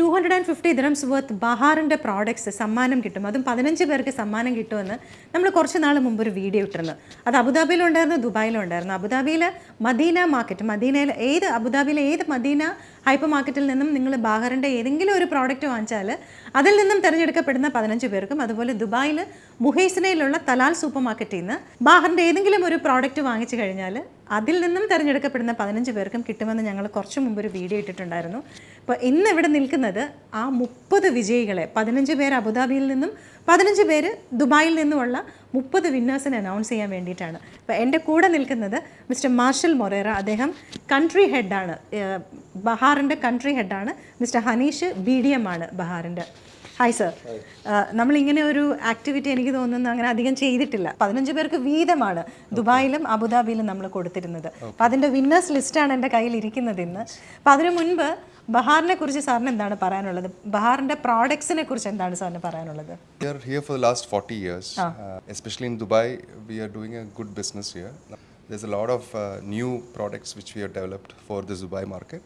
Two hundred and fifty dinars worth ബഹാറിന്റെ products സമ്മാനം കിട്ടും. അതും പതിനഞ്ച് പേർക്ക് സമ്മാനം കിട്ടുമെന്ന് നമ്മൾ കുറച്ച് നാൾ മുമ്പ് ഒരു വീഡിയോ ഇട്ടിരുന്നു. അത് അബുദാബിയിലുണ്ടായിരുന്നു ദുബായിലും ഉണ്ടായിരുന്നു. അബുദാബിയിൽ മദീന മാർക്കറ്റ് മദീനയിൽ ഏത് അബുദാബിയിലെ ഏത് മദീന ഹൈപ്പർ മാർക്കറ്റിൽ നിന്നും നിങ്ങൾ ബഹാറിന്റെ ഏതെങ്കിലും ഒരു പ്രോഡക്റ്റ് വാങ്ങിച്ചാൽ അതിൽ നിന്നും തിരഞ്ഞെടുക്കപ്പെടുന്ന പതിനഞ്ച് പേർക്കും അതുപോലെ ദുബായിൽ മുഹൈസിനയിലുള്ള തലാൽ സൂപ്പർ മാർക്കറ്റിൽ നിന്ന് ബാഹറിന്റെ ഏതെങ്കിലും ഒരു പ്രോഡക്റ്റ് വാങ്ങിച്ചു കഴിഞ്ഞാൽ അതിൽ നിന്നും തിരഞ്ഞെടുക്കപ്പെടുന്ന പതിനഞ്ച് പേർക്കും കിട്ടുമെന്ന് ഞങ്ങൾ കുറച്ച് മുമ്പ് ഒരു വീഡിയോ ഇട്ടിട്ടുണ്ടായിരുന്നു. അപ്പോൾ ഇന്ന് ഇവിടെ നിൽക്കുന്നത് ആ മുപ്പത് വിജയികളെ പതിനഞ്ച് പേർ അബുദാബിയിൽ നിന്നും പതിനഞ്ച് പേര് ദുബായിൽ നിന്നുമുള്ള മുപ്പത് വിന്നേഴ്സിനെ അനൗൺസ് ചെയ്യാൻ വേണ്ടിയിട്ടാണ്. അപ്പോൾ എന്റെ കൂടെ നിൽക്കുന്നത് മിസ്റ്റർ മാർഷൽ മൊറേറ. അദ്ദേഹം കൺട്രി ഹെഡാണ് ബഹാറിന്റെ country ഹെഡാണ് mister Haneesh B D M ആണ് ബഹാറിന്റെ. ഹായ് സർ നമ്മളിങ്ങനെ ഒരു ആക്ടിവിറ്റി എനിക്ക് തോന്നുന്നു അങ്ങനെ അധികം ചെയ്തിട്ടില്ല. പതിനഞ്ച് പേർക്ക് വീതമാണ് ദുബായിലും അബുദാബിയിലും നമ്മൾ കൊടുത്തിരുന്നത്. അപ്പം അതിന്റെ വിന്നേഴ്സ് ലിസ്റ്റാണ് എന്റെ കയ്യിൽ ഇരിക്കുന്നത് ഇന്ന്. അപ്പം അതിനു മുൻപ് ബഹാറിനെ കുറിച്ച് സാറിന് എന്താണ് പറയാനുള്ളത്? ബഹാറിന്റെ പ്രോഡക്ട്സിനെ കുറിച്ച് എന്താണ് സാറിന് പറയാനുള്ളത്? We are here for the last 40 years, uh, especially in Dubai. We are doing a good business here. There's a lot of uh, new products which we have developed for the Dubai market.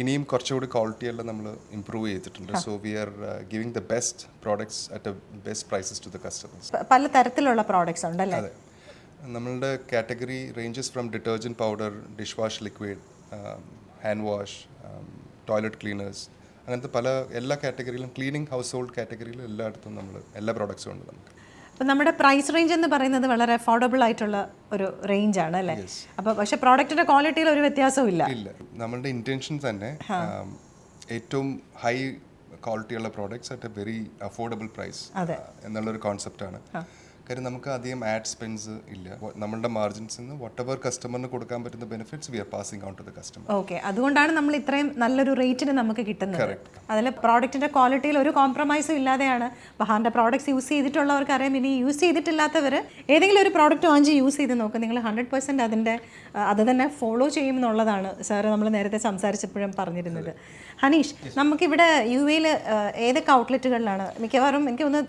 ഇനിയും കുറച്ചുകൂടി quality എല്ലാം നമ്മൾ improve ചെയ്തിട്ടുണ്ട്. So we are giving the best products at a best prices to the customers പല തരത്തിലുള്ള products ഉണ്ടല്ലേ അതെ. നമ്മളുടെ category ranges from detergent powder dish wash liquid hand wash toilet cleaners അങ്ങനത്തെ പല എല്ലാ കാറ്റഗറിയിലും ക്ലീനിങ് ഹൗസ് ഹോൾഡ് കാറ്റഗറിയിലും എല്ലായിടത്തും നമ്മൾ എല്ലാ പ്രോഡക്ട്സും ഉണ്ട് നമുക്ക്. അപ്പം നമ്മുടെ പ്രൈസ് റേഞ്ച് എന്ന് പറയുന്നത് വളരെ അഫോർഡബിൾ ആയിട്ടുള്ള ഒരു റേഞ്ച് ആണ് അല്ലേ? അപ്പോൾ പക്ഷേ പ്രോഡക്റ്റിന്റെ ക്വാളിറ്റിയിൽ ഒരു വ്യത്യാസവും ഇല്ല. ഇല്ല. നമ്മളുടെ ഇന്റൻഷൻ തന്നെ ഏറ്റവും ഹൈ ക്വാളിറ്റിയുള്ള products at a very affordable price. എന്നുള്ളൊരു കോൺസെപ്റ്റാണ് കാര്യം നമുക്ക് അധികം ആഡ് സ്പെൻസ് ഇല്ല. നമ്മുടെ നമ്മളുടെ മാർജിൻസ് നിന്ന് വട്ട് എവർ കസ്റ്റമറിന് കൊടുക്കാൻ പറ്റുന്ന benefits we are passing out to the customer okay അതുകൊണ്ടാണ് നമ്മൾ ഇത്രയും നല്ലൊരു റേറ്റിന് നമുക്ക് കിട്ടുന്നത്. അതിൽ പ്രോഡക്റ്റിന്റെ ക്വാളിറ്റിയിൽ ഒരു കോംപ്രമൈസും ഇല്ലാതെയാണ്. ബഹാറിന്റെ പ്രോഡക്റ്റ്സ് യൂസ് ചെയ്തിട്ടുള്ളവർക്ക് അറിയാം. ഇനി യൂസ് ചെയ്തിട്ടില്ലാത്തവർ ഏതെങ്കിലും ഒരു പ്രോഡക്റ്റ് വാങ്ങിച്ച് യൂസ് ചെയ്ത് നോക്കും. നിങ്ങൾ ഹൺഡ്രഡ് പെർസെന്റ് അതിന്റെ അത് തന്നെ ഫോളോ ചെയ്യുമെന്നുള്ളതാണ് സാറ് നമ്മൾ നേരത്തെ സംസാരിച്ചപ്പോഴും പറഞ്ഞിരുന്നത്. ഹനീഷ് നമുക്കിവിടെ യു എയിൽ ഏതൊക്കെ ഔട്ട്ലെറ്റുകളിലാണ് മിക്കവാറും എനിക്ക് ഒന്ന്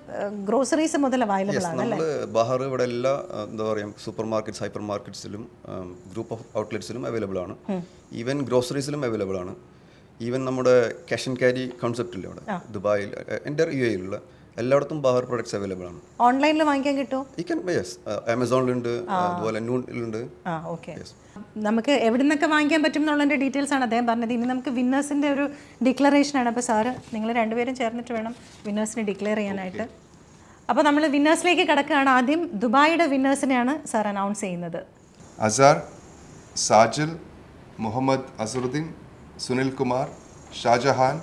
ഗ്രോസറീസ് മുതൽ അവൈലബിൾ ആണ് അല്ലേ? ബഹാർ ഇവിടെ എല്ലാ എന്താ പറയുക സൂപ്പർ മാർക്കറ്റ്സ് ഹൈപ്പർ മാർക്കറ്റ്സിലും ഗ്രൂപ്പ് ഓഫ് ഔട്ട്ലെറ്റ്സിലും അവൈലബിൾ ആണ്. ഈവൻ ഗ്രോസറീസിലും അവൈലബിൾ ആണ്. ഈവൻ നമ്മുടെ ക്യാഷ് ആൻഡ് ക്യാരി കോൺസെപ്റ്റ് ഇല്ല അവിടെ? ദുബായിൽ എന്റെ യു എയിലുള്ള എല്ലായിടത്തും ബഹർ പ്രൊഡക്ട്സ് അവൈലബിൾ ആണ്. ഓൺലൈനിൽ വാങ്ങിക്കാൻ കിട്ടും? ഈ ക്യാൻ യെസ് ആമസോണിലുണ്ട് അതുപോലെ നൂണിലുണ്ട് നമുക്ക് എവിടെ നിന്നൊക്കെ വാങ്ങിക്കാൻ പറ്റും എന്നുള്ളതിന്റെ ഡീറ്റെയിൽസ് ആണ് അദ്ദേഹം പറഞ്ഞത്. ഇനി നമുക്ക് വിന്നേഴ്സിന്റെ ഒരു ഡിക്ലറേഷൻ ആണ്. അപ്പോൾ സാറ് നിങ്ങൾ രണ്ടുപേരും ചേർന്നിട്ട് വേണം വിന്നേഴ്സിനെ ഡിക്ലെയർ ചെയ്യാനായിട്ട്. അപ്പോൾ നമ്മൾ വിന്നേഴ്സിലേക്ക് കിടക്കുകയാണ്. ആദ്യം ദുബായിയുടെ വിന്നേഴ്സിനെയാണ് സാർ അനൗൺസ് ചെയ്യുന്നത്. അസർ സാജിൽ മുഹമ്മദ് അസറുദ്ദീൻ സുനിൽ കുമാർ ഷാജഹാൻ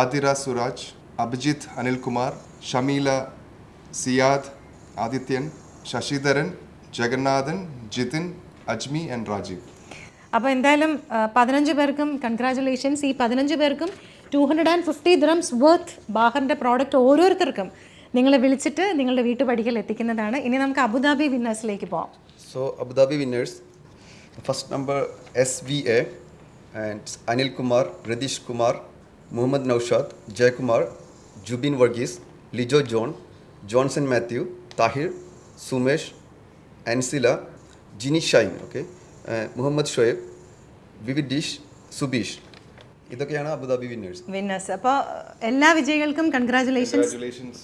ആതിര സുരാജ് അഭിജിത്ത് അനിൽകുമാർ ഷമീല സിയാദ് ആദിത്യൻ ശശിധരൻ ജഗന്നാഥൻ ജിതിൻ അജ്മി ആൻഡ് രാജീവ്. അപ്പോൾ എന്തായാലും പതിനഞ്ച് പേർക്കും കൺഗ്രാചുലേഷൻസ് ഈ പതിനഞ്ച് പേർക്കും two hundred and fifty dirhams worth ബാഹറിന്റെ product ഓരോരുത്തർക്കും നിങ്ങളെ വിളിച്ചിട്ട് നിങ്ങളുടെ വീട്ടുപടിക്കൽ എത്തിക്കുന്നതാണ്. ഇനി നമുക്ക് അബുദാബി വിന്നേഴ്സിലേക്ക് പോവാം. So Abu Dhabi winners first number S V A and Anilkumar Ratheesh Kumar Muhammad Noushad Jayakumar Jubin Varghese Lijo John Johnson Mathew Thahir Sumesh Ansila Jini Shine okay Muhammad Shoaib വിവിഡിഷ് Subeesh. ഇതൊക്കെയാണ് Abu Dhabi winners. Winners. അപ്പോൾ എല്ലാ വിജയികൾക്കും congratulations congratulations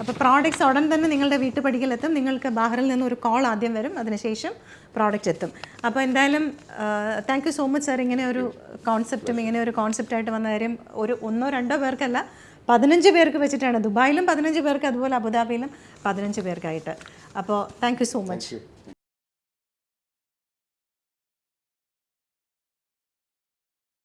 അപ്പോൾ products ഉടൻ തന്നെ നിങ്ങളുടെ വീട്ടുപടിക്കൽ എത്തും നിങ്ങൾക്ക് ബാഹറിൽ നിന്ന് ഒരു കോൾ ആദ്യം വരും. അതിനുശേഷം പ്രോഡക്റ്റ് എത്തും. അപ്പോൾ എന്തായാലും thank you so much sir ഇങ്ങനെ ഒരു കോൺസെപ്റ്റും ഇങ്ങനെ ഒരു കോൺസെപ്റ്റായിട്ട് വന്ന കാര്യം ഒരു ഒന്നോ രണ്ടോ പേർക്കല്ല പതിനഞ്ച് പേർക്ക് വെച്ചിട്ടാണ്. ദുബായിലും പതിനഞ്ച് പേർക്ക് അതുപോലെ അബുദാബിയിലും പതിനഞ്ച് പേർക്കായിട്ട്. അപ്പോൾ താങ്ക് യു സോ മച്ച്